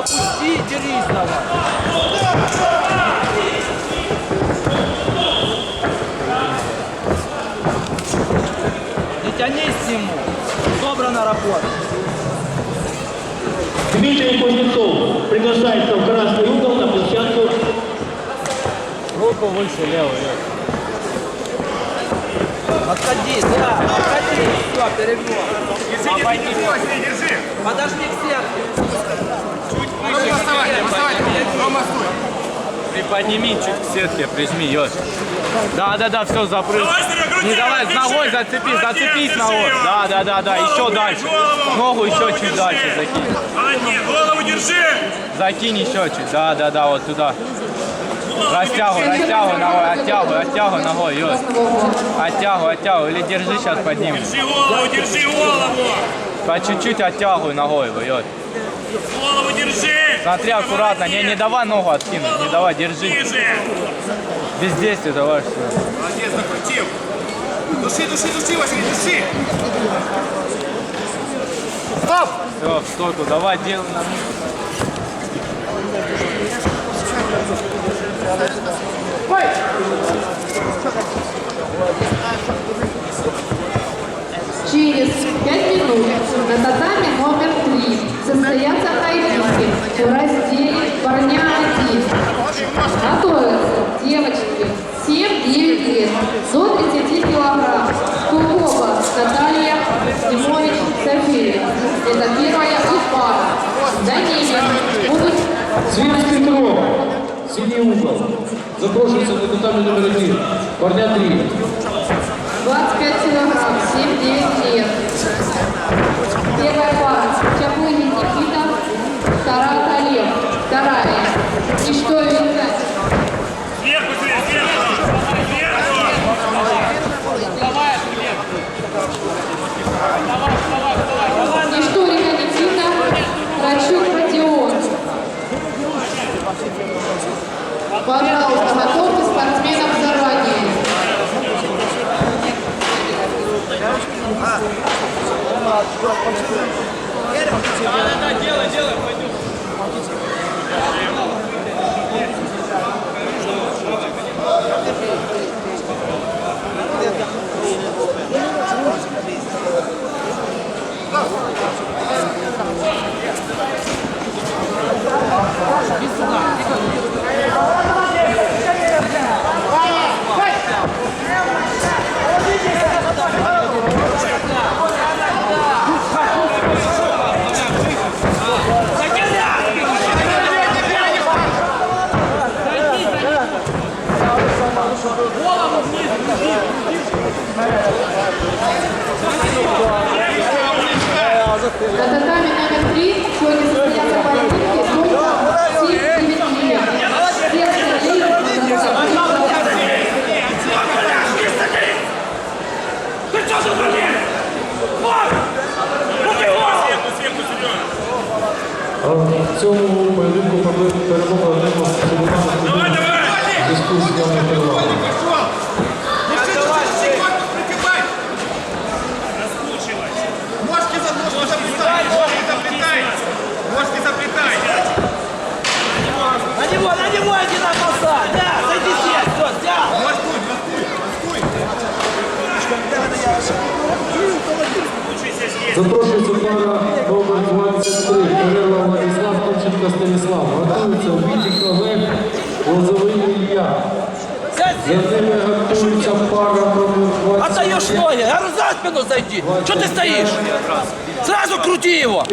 опусти, дерись давай. Не тянись к нему. Собрана работа. Дмитрий Кузнецов приглашается в красный угол на площадку Руку выше, левую. Отходи, да, отходи. Все, перебор. Обойди. Подожди к сетке. Приподними чуть к сетке, прижми, Ёж. Да, да, да, все, запрыг. Давай, Серега, крути, Не давай, с ногой зацепись, Молодец, зацепись ногой. Да, да, да, да, еще дальше. Ногу еще чуть дальше закинь. Молодец, голову держи. Закинь еще чуть, да, да, да, вот туда. Растягивай, растягивай ногой, оттягивай, оттягивай ногой, Ёж. Оттягивай, оттягивай, или держи сейчас поднимем. Держи голову, держи голову. По чуть-чуть оттягивай ногой Ёж. Голову держи. Смотри аккуратно, не, не давай ногу откинуть, не давай, держи. Ниже. Без действия давай все. Молодец, закрутил. Души, души, души, Василий, души. Все, в стойку, давай делай на Через 5 минут на татами номер 3 состоятся поединки в разделе парня 1. Готовятся девочки 7-9 лет до 30 килограмм. Кулкова Наталья Зимович София. Это первая их пара. За ними будут Свет Петров, синий угол. Запрошується на татамі номер один. Парня 3. 25 килограмм, 7-9 лет. Первая В цьому поєдинку перемога одного з давай. зв'язку з явною перевагою. Раскручивай. Ножки За ними готується пара номер 25. Отдаешь ноги. Говорю, за спину зайди. Что ты стоишь? Сразу крути его.